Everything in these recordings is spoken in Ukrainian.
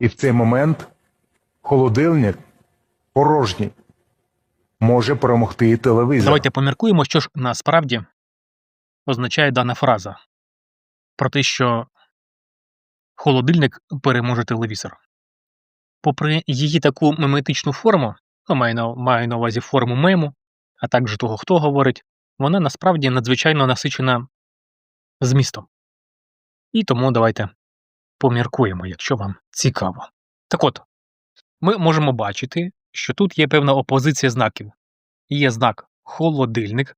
І в цей момент холодильник порожній може перемогти телевізор. Давайте поміркуємо, що ж насправді означає дана фраза про те, що холодильник переможе телевізор. Попри її таку меметичну форму, ну, маю на, маю на увазі форму мему, а також того, хто говорить, вона насправді надзвичайно насичена змістом. І тому давайте поміркуємо, якщо вам цікаво. Так от, ми можемо бачити, що тут є певна опозиція знаків. Є знак холодильник,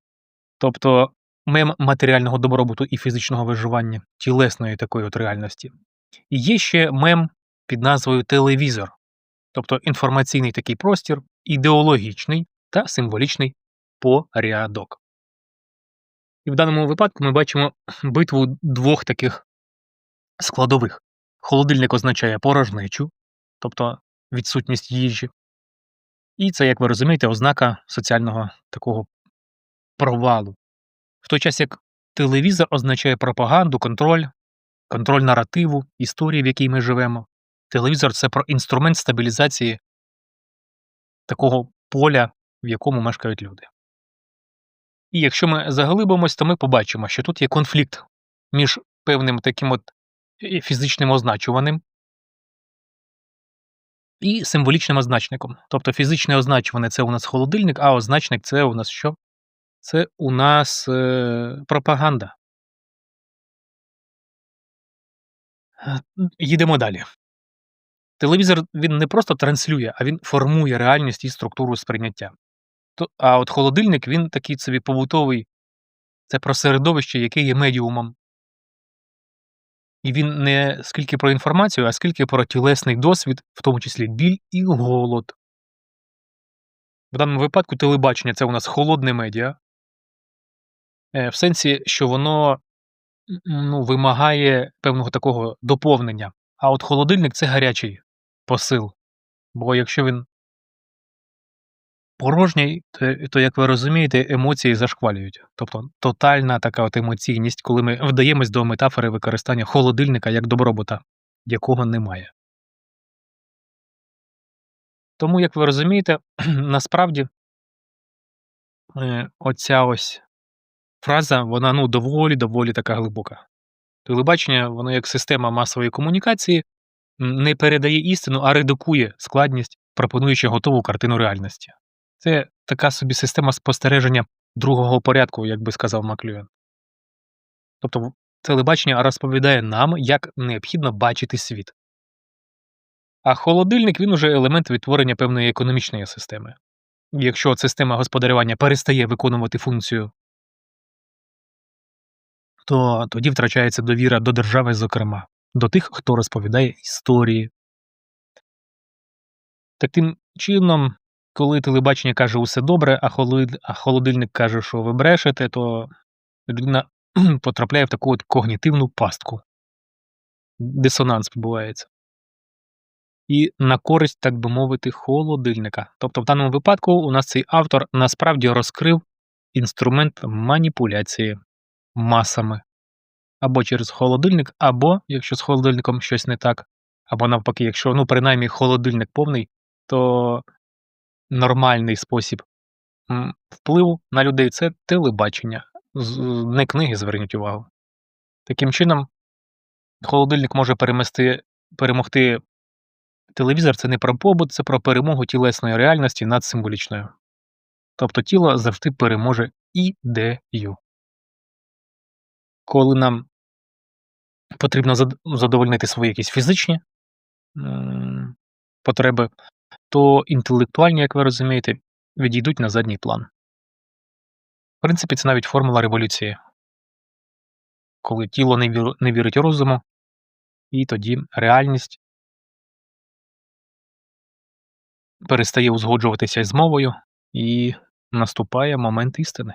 тобто мем матеріального добробуту і фізичного виживання, тілесної такої от реальності. І є ще мем під назвою телевізор, тобто інформаційний такий простір, ідеологічний та символічний порядок. І в даному випадку ми бачимо битву двох таких складових. Холодильник означає порожнечу, тобто відсутність їжі. І це, як ви розумієте, ознака соціального такого провалу. В той час як телевізор означає пропаганду, контроль, контроль наративу, історії, в якій ми живемо. Телевізор це про інструмент стабілізації такого поля, в якому мешкають люди. І якщо ми заглибимось, то ми побачимо, що тут є конфлікт між певним таким от фізичним означуваним і символічним означником. Тобто фізичне означуване це у нас холодильник, а означник це у нас що? Це у нас е, пропаганда. Е, Їдемо далі. Телевізор він не просто транслює, а він формує реальність і структуру сприйняття. А от холодильник він такий собі побутовий, це про середовище, яке є медіумом. І він не скільки про інформацію, а скільки про тілесний досвід, в тому числі біль і голод. В даному випадку телебачення це у нас холодне медіа, е, в сенсі, що воно ну, вимагає певного такого доповнення. А от холодильник це гарячий посил. Бо якщо він порожній, то, як ви розумієте, емоції зашквалюють. Тобто тотальна така от емоційність, коли ми вдаємось до метафори використання холодильника як добробута, якого немає. Тому, як ви розумієте, насправді е, оця ось фраза, вона ну, доволі доволі така глибока. Телебачення, воно як система масової комунікації не передає істину, а редукує складність, пропонуючи готову картину реальності. Це така собі система спостереження другого порядку, як би сказав Маклюен. Тобто телебачення розповідає нам, як необхідно бачити світ. А холодильник він уже елемент відтворення певної економічної системи. Якщо система господарювання перестає виконувати функцію, то тоді втрачається довіра до держави, зокрема, до тих, хто розповідає історії. Таким чином, коли телебачення каже усе добре, а холодильник каже, що ви брешете, то людина потрапляє в таку от когнітивну пастку. Дисонанс відбувається. І на користь, так би мовити, холодильника. Тобто, в даному випадку у нас цей автор насправді розкрив інструмент маніпуляції масами. Або через холодильник, або, якщо з холодильником щось не так, або навпаки, якщо ну, принаймні холодильник повний, то нормальний спосіб впливу на людей це телебачення, не книги, зверніть увагу. Таким чином, холодильник може перемести, перемогти телевізор це не про побут, це про перемогу тілесної реальності над символічною. Тобто тіло завжди переможе ідею. Коли нам потрібно задовольнити свої якісь фізичні потреби, то інтелектуальні, як ви розумієте, відійдуть на задній план. В принципі, це навіть формула революції, коли тіло не, вір, не вірить розуму, і тоді реальність перестає узгоджуватися з мовою, і наступає момент істини.